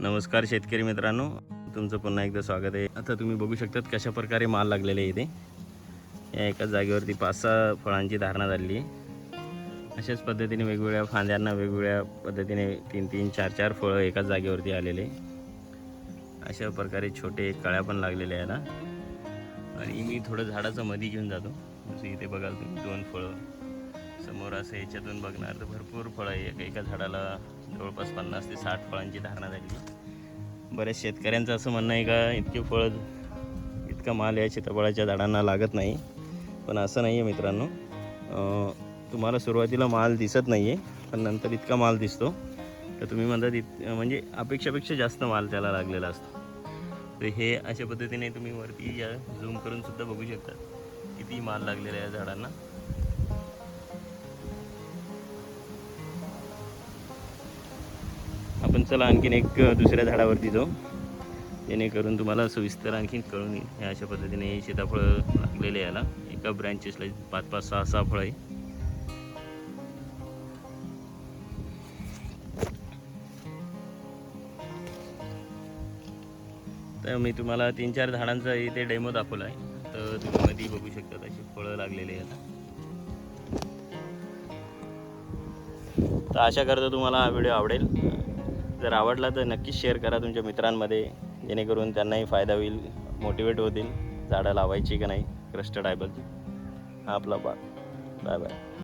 नमस्कार शेतकरी मित्रांनो. तुमचं पुन्हा एकदा स्वागत आहे. आता तुम्ही बघू शकतात कशा प्रकारे माल लागलेले आहे इथे. या एकाच जागेवरती पाच सहा फळांची धारणा झालेली आहे. अशाच पद्धतीने वेगवेगळ्या फांद्यांना वेगवेगळ्या पद्धतीने तीन तीन चार चार फळं एकाच जागेवरती आलेले अशा प्रकारे छोटे कळ्या पण लागलेल्या आहे ना आणि मी थोडं झाडाचं मधी घेऊन जातो. जसं इथे बघाल तुम्ही दोन फळं. समोर असं याच्यातून बघणार तर भरपूर फळं आहे. एका एका झाडाला जवळपास पन्नास ते साठ फळांची धारणा झाली. बऱ्याच शेतकऱ्यांचं असं म्हणणं आहे का इतके फळं इतका माल या सीताफळाच्या झाडांना लागत नाही. पण असं नाही आहे मित्रांनो तुम्हाला सुरुवातीला माल दिसत नाही आहे पण नंतर इतका माल दिसतो. तर तुम्ही म्हणतात इत म्हणजे अपेक्षापेक्षा जास्त माल त्याला लागलेला असतो. तर हे अशा पद्धतीने तुम्ही वरती या झूम करून सुद्धा बघू शकता. किती माल लागलेला आहे या झाडांना. आपण चला आणखीन एक दुसऱ्या झाडावरती जाऊ. जेणेकरून तुम्हाला सविस्तर आणखीन कळून येईल. अशा पद्धतीने सीताफळं लागलेले याला. एका ब्रँचेसला पाच पाच सहा सहा फळं आहे. तर मी तुम्हाला तीन चार झाडांचा इथे डेमो दाखवला आहे तर तुम्ही मध्ये बघू शकता अशी फळं लागलेली आहेत. तर आशा करतो तुम्हाला हा व्हिडिओ आवडेल. जर आवडला तर नक्कीच शेअर करा तुमच्या मित्रांमध्ये जेणेकरून त्यांनाही फायदा होईल मोटिवेट होतील झाडं लावायची का नाही क्रस्टड ॲबलची हा आपला बाग बाय बाय